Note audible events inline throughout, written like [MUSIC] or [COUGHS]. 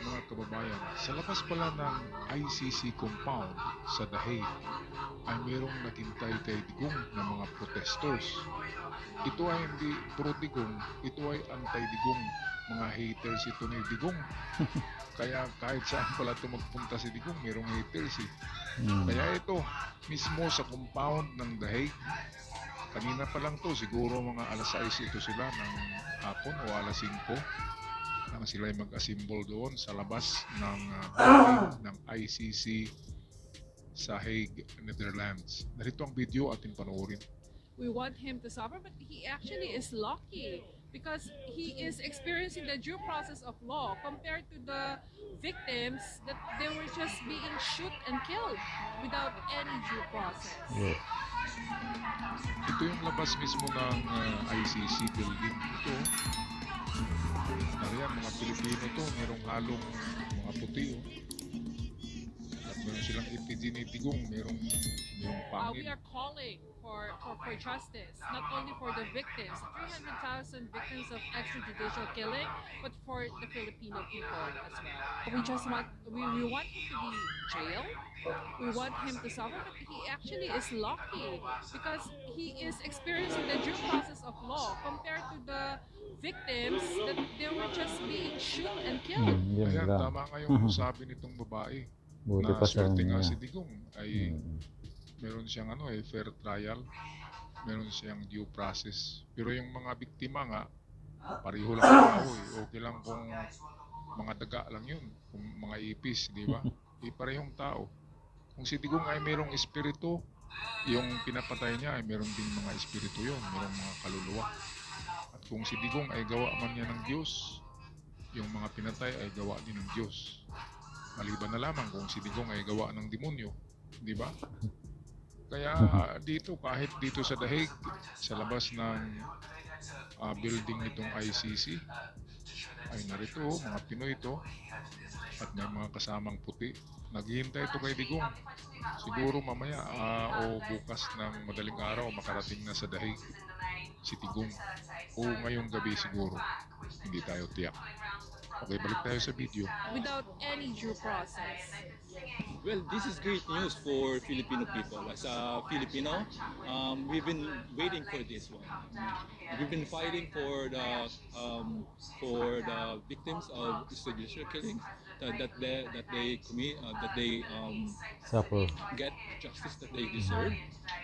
mga kababayan, sa labas pala ng ICC compound sa Dahig ay mayroong naghintay kay Digong ng mga protesters. Ito ay hindi pro-Digong, ito ay anti-Digong. Mga haters ito ni Digong. [LAUGHS] Kaya kahit saan pala ito magpunta si Digong, mayroong haters eh. Mm. Kaya ito, mismo sa compound ng Dahig, kanina pa lang to, siguro mga alas 6 ito sila ng hapon o alas 5 nang sila ay mag-assemble doon sa labas ng uh, [CLEARS THROAT] ng ICC sa Hague, Netherlands. Narito ang video ating panoorin. we want him to suffer, but he actually is lucky because he is experiencing the due process of law compared to the victims that they were just being shoot and killed without any due process. Yeah. Ito yung labas mismo ng uh, ICC building. Ito, Mga Pilipino to, merong halong mga puti. Oh. At meron silang effigy ni Digong, merong, merong Uh, we are calling for, for, for justice, not only for the victims, 300,000 victims of extrajudicial killing, but for the Filipino people as well. We just want, we, we want him to be jailed. We want him to suffer, but he actually is lucky because he is experiencing the due process of victims that they were just being shoot and killed. Mm, yun Ayan, lang. tama nga yung sabi nitong babae Buti na pa sa swerte nga kanya. si Digong ay Mm. meron siyang ano eh, fair trial, meron siyang due process. Pero yung mga biktima nga, pareho lang tao eh. Okay lang kung mga daga lang yun, kung mga ipis, di ba? Di [LAUGHS] parehong tao. Kung si Digong ay merong espiritu, yung pinapatay niya ay meron ding mga espiritu yun, merong mga kaluluwa. At kung si Digong ay gawa man niya ng Diyos, yung mga pinatay ay gawa din ng Diyos. Maliban na lamang kung si Digong ay gawa ng demonyo, di ba? Kaya [LAUGHS] dito, kahit dito sa Dahig, sa labas ng ah, building nitong ICC, ay narito, mga Pinoy ito, at may mga kasamang puti. Naghihintay ito kay Digong. Siguro mamaya ah, o bukas ng madaling araw makarating na sa Dahig si Digong. O ngayong gabi siguro. Hindi tayo tiyak. Okay, balik tayo sa video. Without any due process. Well, this is great news for Filipino people. As a Filipino, um, we've been waiting for this one. We've been fighting for the um, for the victims of extrajudicial killings that, that they that they commit uh, that they um, Suffer. get justice that they deserve.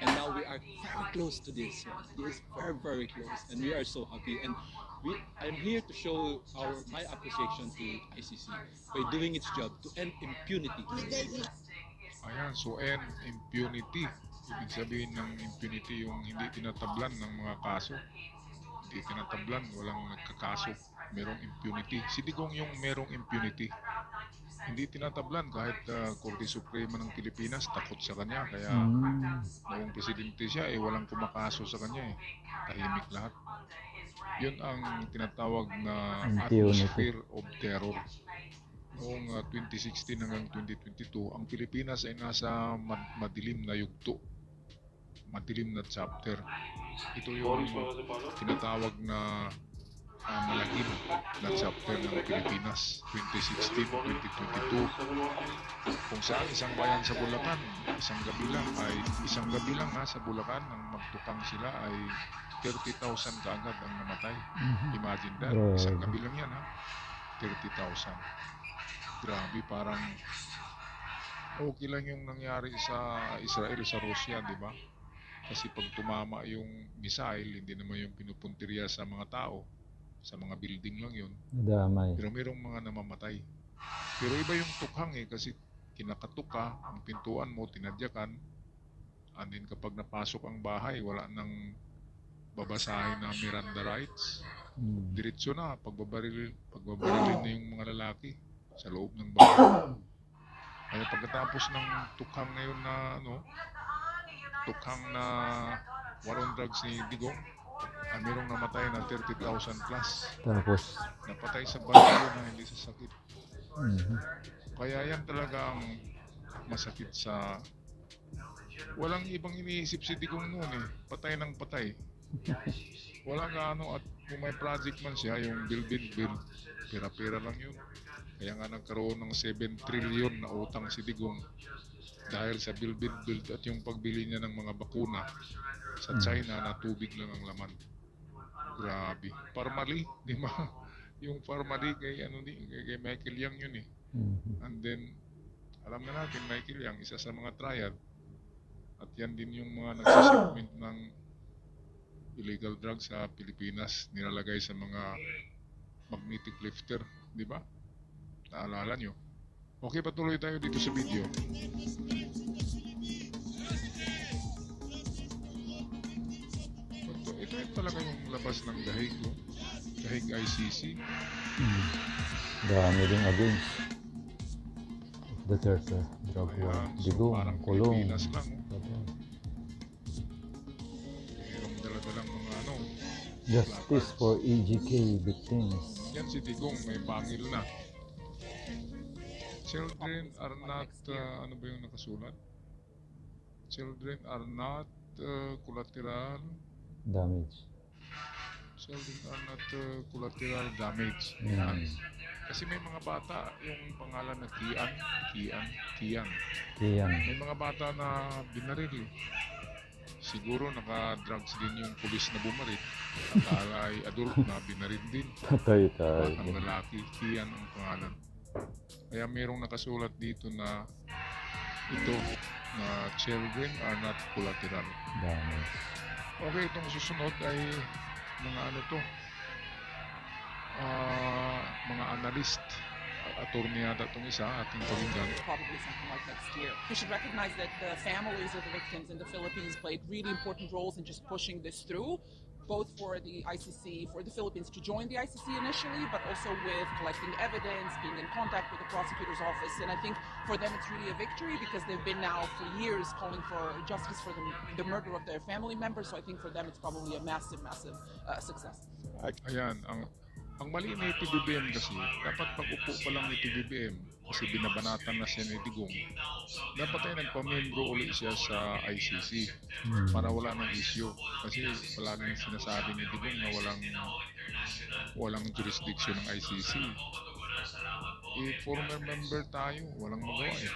And now we are very close to this. This is very very close, and we are so happy. And we, I'm here to show our my appreciation to ICC by doing its job to end impunity. Ayan, so end impunity. Ibig sabihin ng impunity yung hindi tinatablan ng mga kaso. Hindi tinatablan, walang nagkakaso. Merong impunity. Si Digong yung merong impunity. Hindi tinatablan kahit uh, Korte Suprema ng Pilipinas takot sa kanya. Kaya Mm. noong presidente siya, eh walang kumakaso sa kanya eh. Tahimik lahat. Yun ang tinatawag na atmosphere of terror. Noong uh, 2016 hanggang 2022, ang Pilipinas ay nasa mad- madilim na yugto. Madilim na chapter. Ito yung tinatawag na uh, malagim na chapter ng Pilipinas 2016-2022 kung saan isang bayan sa Bulacan isang gabi lang ay isang gabi lang ha sa Bulacan nang magtukang sila ay 30,000 kaagad ang namatay. Mhm. imagine that isang gabi lang yan ha 30,000 grabe parang okay lang yung nangyari sa Israel sa Russia di ba? Kasi pag tumama yung missile hindi naman yung pinupuntirya sa mga tao sa mga building lang yun Damay. pero mayroong mga namamatay. Pero iba yung tukhang eh kasi kinakatok ka, ang pintuan mo, tinadyakan. And then kapag napasok ang bahay, wala nang babasahin na Miranda rights. Mm. Diretso na, pagbabaril, pagbabarilin na yung mga lalaki sa loob ng bahay. Kaya pagkatapos ng tukhang na yun na ano, tukhang na war on drugs ni Digong, ah, mayroong namatay na 30,000 plus. Tapos, Napatay sa yun na hindi sa sakit. mhm. Kaya yan talagang masakit sa... Walang ibang iniisip si Digong noon eh. Patay ng patay. Wala nga ano at kung may project man siya, yung build, build, build, pera-pera lang yun. Kaya nga nagkaroon ng 7 trillion na utang si Digong dahil sa build, build, build at yung pagbili niya ng mga bakuna sa China na tubig lang ang laman. Grabe. Parmali, di ba? [LAUGHS] Yung Parmali kay, ano, ni, kay, kay Michael Yang yun eh. Mhm. And then, alam na natin, Michael Yang, isa sa mga triad. At yan din yung mga [COUGHS] nagsishipment ng illegal drugs sa Pilipinas, nilalagay sa mga magnetic lifter, di ba? Naalala nyo? Okay, patuloy tayo dito sa video. Ito, ito yung talaga yung labas ng dahig, no? Dahig ICC. Mhm. Dami din against Duterte, drug war, Ayan, so digong, parang kulong. Pilipinas lang? Mayroong dala-dalang mga ano, Justice for EGK victims. Yan si Digong, may bangil na. Children are not, uh, ano ba yung nakasulat? Children are not uh, collateral, Damage. children are not uh, collateral damage. Mm. Yan. Kasi may mga bata, yung pangalan na Kian, Kian, Kian. Kiyang. May mga bata na binaril. Siguro naka-drugs din yung pulis na bumaril. Akala ay adult na binaril din. [LAUGHS] Patay tayo. ang lalaki, Kian ang pangalan. Kaya merong nakasulat dito na ito na children are not collateral. Damage. Okay, itong susunod ay mga ano to, ah, mga analyst, attorney yata itong isa, ating pakinggan. probably something like next year. We should recognize that the families of the victims in the Philippines played really important roles in just pushing this through, both for the ICC, for the Philippines to join the ICC initially, but also with collecting evidence, being in contact with the prosecutor's office. And I think for them it's really a victory because they've been now for years calling for justice for the, the murder of their family members. So I think for them it's probably a massive, massive uh, success. Ayan, ang ang mali ni PBBM kasi, dapat pag-upo pa lang ni PBBM, kasi binabanatan na siya ni Digong, dapat ay nagpamembro uli siya sa ICC. Hmm. para wala ng issue kasi palaging sinasabi ni Digong na walang walang jurisdiction ng ICC eh former member tayo walang magawa eh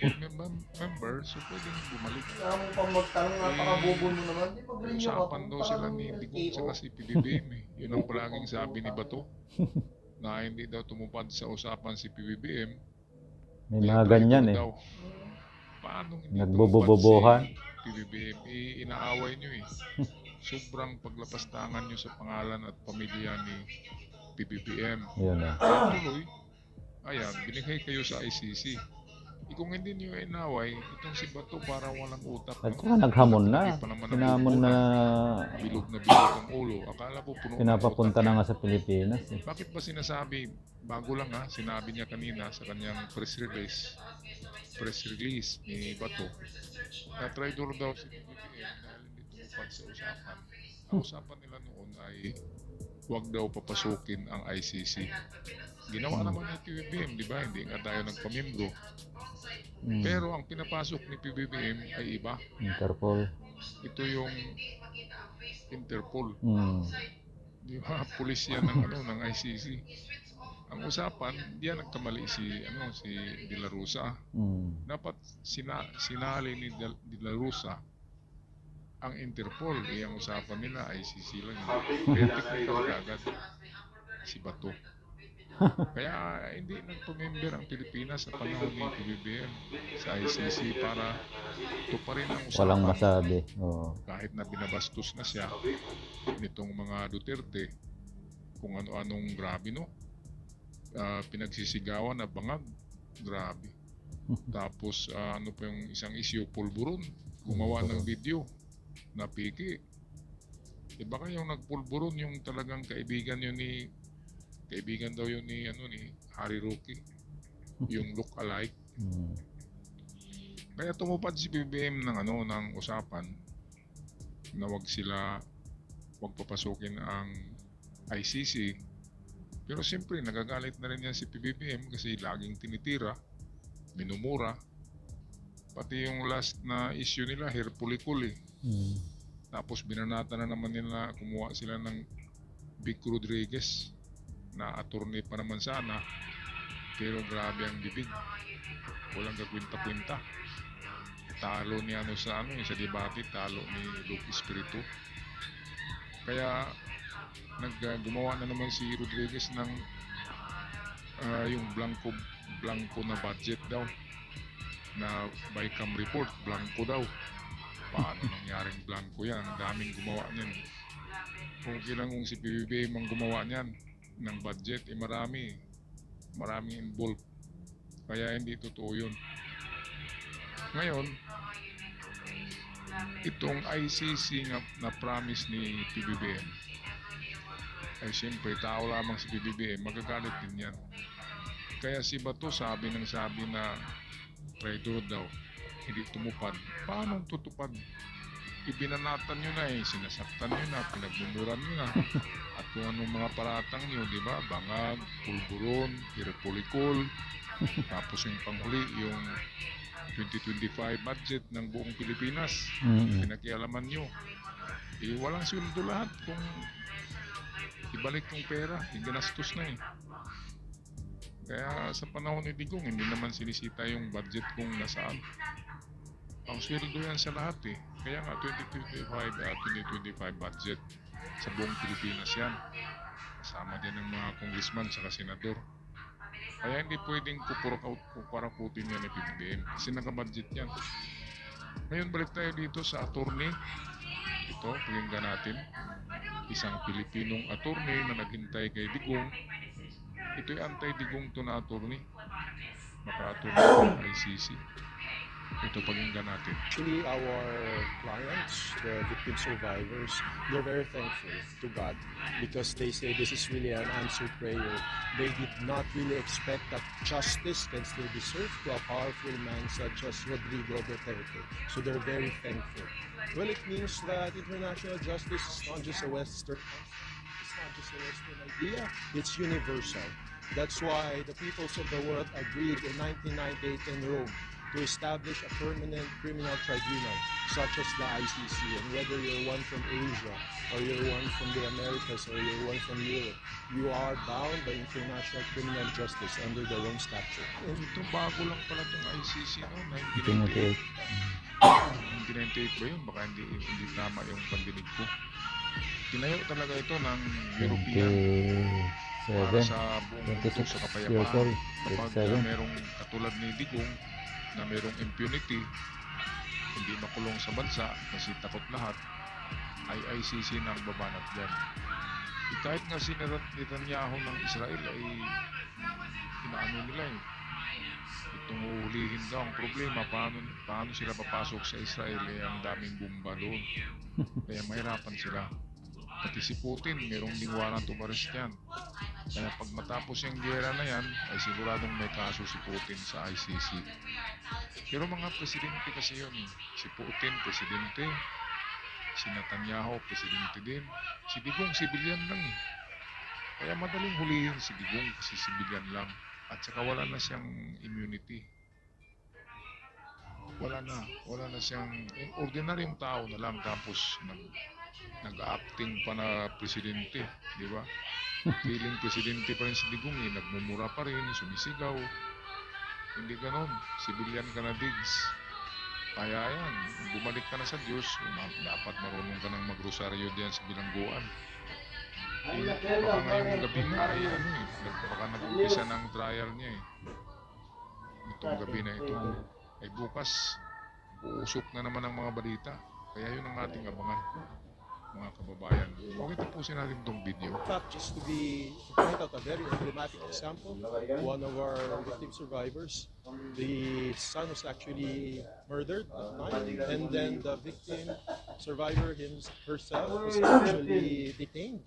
former mem- member so pwedeng bumalik Ang pang magtanong, napakabobo mo naman. Di mag-renew ako. usapan daw sila ni Digong sa si PBBM eh yun ang palaging sabi ni Bato [LAUGHS] na hindi daw tumupad sa usapan si PBBM May kaya mga ganyan eh. daw. Paano hindi Nagbobobobohan. tumupad si PBBM? Eh, inaaway nyo eh. Sobrang paglapas tangan nyo sa pangalan at pamilya ni PBBM. Yun eh. Kaya tuloy, ayan, binigay kayo sa ICC. Eh, kung hindi nyo inaway, itong si Bato para walang utak. At saka naghamon na. Hinamon na. Bilog na bilog ang ulo. Akala ko puno pinapapunta na nga sa Pilipinas eh. Bakit ba sinasabi, bago lang ha, sinabi niya kanina sa kanyang press release, press release ni Bato, na traitor daw si PBBM dahil hindi tumupad sa usapan. Ang usapan nila noon ay huwag daw papasukin ang ICC. Ginawa naman ni PBBM, di ba? Hindi nga tayo nagpamembro. Hmm. Pero ang pinapasok ni PBBM ay iba. Interpol. Ito yung Interpol. Hmm. Di ba? Pulis yan ng, ano, ng ICC. Ang usapan, diyan nagkamali si, ano, si De La Rosa. Hmm. Dapat sina, sinali ni De, La Rosa ang Interpol. Eh, ang usapan nila ICC lang. [LAUGHS] Kaya technical agad si Bato. Kaya hindi nagpamember ang Pilipinas sa panahon ni PBBM sa ICC para tuparin ang usapan Walang masabi. Oo. kahit na binabastos na siya nitong mga Duterte kung ano-anong grabe no? Ah, pinagsisigawan na bangag. Grabe. [LAUGHS] Tapos ah, ano pa yung isang issue pulburon. Gumawa ng video na piki. Eh baka yung nagpulburon yung talagang kaibigan yun ni kaibigan daw yun ni ano ni Harry Roque yung look alike Hmm. Kaya tumupad si BBM ng ano ng usapan na wag sila wag papasukin ang ICC. Pero siyempre nagagalit na rin yan si PBBM kasi laging tinitira, minumura. Pati yung last na issue nila, Herpulicul eh. Hmm. Tapos binanata na naman nila, kumuha sila ng Vic Rodriguez na attorney pa naman sana. Pero grabe ang bibig walang kakwinta-kwinta. Talo ni ano sa ano sa debate talo ni Luke Espiritu. Kaya nag uh, na naman si Rodriguez ng ah, yung blanco blanco na budget daw. Na by cam report blanco daw. Paano nangyaring blanco yan? Ang daming gumawa niyan. Okay lang kung si PBBM ang gumawa niyan ng budget eh marami. Maraming involved. Kaya hindi totoo yun. Ngayon itong ICC nga na promise ni PBBM ay siyempre tao lamang si PBBM magagalit din yan. Kaya si Bato sabi ng sabi na traitor daw hindi tumupad. Paano tutupad ibinanatan nyo na eh sinasaktan nyo na pinagmumuran nyo na. [LAUGHS] At kung anong mga paratang nyo di ba? Bangag, pulburon, iripolikol tapos yung panghuli yung 2025 budget ng buong Pilipinas Mm-mm. pinakialaman nyo. Eh walang sweldo lahat kung ibalik yung pera iginastos na eh. Kaya sa panahon ni Digong hindi naman sinisita yung budget kung nasaan. Ang sweldo yan sa lahat eh kaya nga 2025 at 2025 budget. Sa buong Pilipinas yan. Kasama din ng mga congressman sa senador. Kaya hindi pwedeng kuparakutin yan ni PBBM kasi nakabudget yan. Ngayon balik tayo dito sa attorney. Ito, pakinggan natin. Isang Pilipinong attorney na naghintay kay Digong. Ito'y anti-Digong to na attorney. Maka-attorney ng ICC ito pakinggan natin Actually, our clients, the victim survivors, they're very thankful to God because they say this is really an answered prayer. They did not really expect that justice can still be served to a powerful man such as Rodrigo Duterte. So they're very thankful. Well, it means that international justice is not just a Western. It's not just a Western idea. It's universal. That's why the peoples of the world agreed in 1998 in Rome to establish a permanent criminal tribunal such as the ICC. And whether you're one from Asia or you're one from the Americas or you're one from Europe, you are bound by international criminal justice under the Rome Statute. ito bago lang pala itong ICC no? 1998. 1998 1998 ba yun? baka hindi, hindi tama yung pandinig ko tinayo talaga ito ng European para 27. sa buong mundo 26 sa kapayapaan kapag 27. merong katulad ni Digong na merong impunity hindi makulong sa bansa kasi takot lahat ay ICC na ang babanat dyan. Eh, kahit nga si Netan- Netanyahu ng Israel ay inaano nila eh. Itong uhulihin daw ang problema paano, paano sila papasok sa Israel eh ang daming bomba doon. Kaya mahirapan sila pati si Putin merong ding warrant of arrest yan kaya pag matapos yung gera na yan, ay siguradong may kaso si Putin sa ICC. Pero mga presidente kasi yun. eh. Si Putin, presidente. Si Netanyahu, presidente din. Si Digong, sibilyan lang eh. Kaya madaling hulihin si Digong kasi sibilyan lang. At saka wala na siyang immunity. Wala na. Wala na siyang... eh, Ordinaryong tao na lang tapos nag, nag-acting pa na presidente. Di ba? feeling presidente pa rin si Digong eh, nagmumura pa rin, sumisigaw. Hindi ganon, civilian ka na digs. Kaya yan, bumalik ka na sa Diyos, dapat marunong ka nang magrosaryo diyan sa bilangguan. Eh, baka ngayong gabi nga ay ano eh, baka nag-umpisa ng trial niya eh. Itong gabi na ito. Ay bukas, uusok na naman ang mga balita. Kaya yun ang ating abangan, mga kababayan. Okay, tapusin natin itong video. In fact, just to be to point out a very emblematic example, one of our victim survivors, the son was actually murdered at night, and then the victim survivor him, herself was actually detained,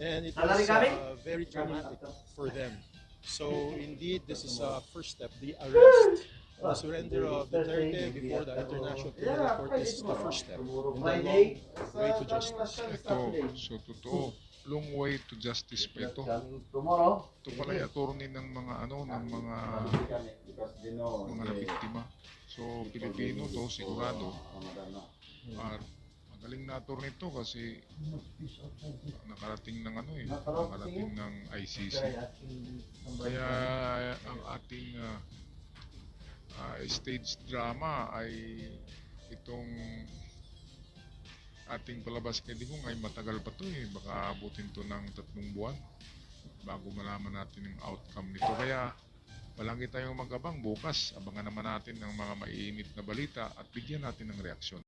and it was uh, very traumatic for them. So indeed, this is a first step. The arrest the surrender of Duterte before the International Criminal Court is the first step in the long way to justice. Ito, so totoo, long way to justice pa ito. Ito pala yung attorney ng mga ano, ng mga mga nabiktima. So, Pilipino to, sigurado, at galing na tour nito kasi nakarating ng ano eh, Nakarating. ng ICC. Kaya ang ating ah, ah, stage drama ay itong ating palabas kay Digong ay matagal pa to eh. Baka abutin to ng tatlong buwan bago malaman natin yung outcome nito. Kaya palagi tayong magabang bukas. Abangan naman natin ang mga maiinit na balita at bigyan natin ng reaksyon.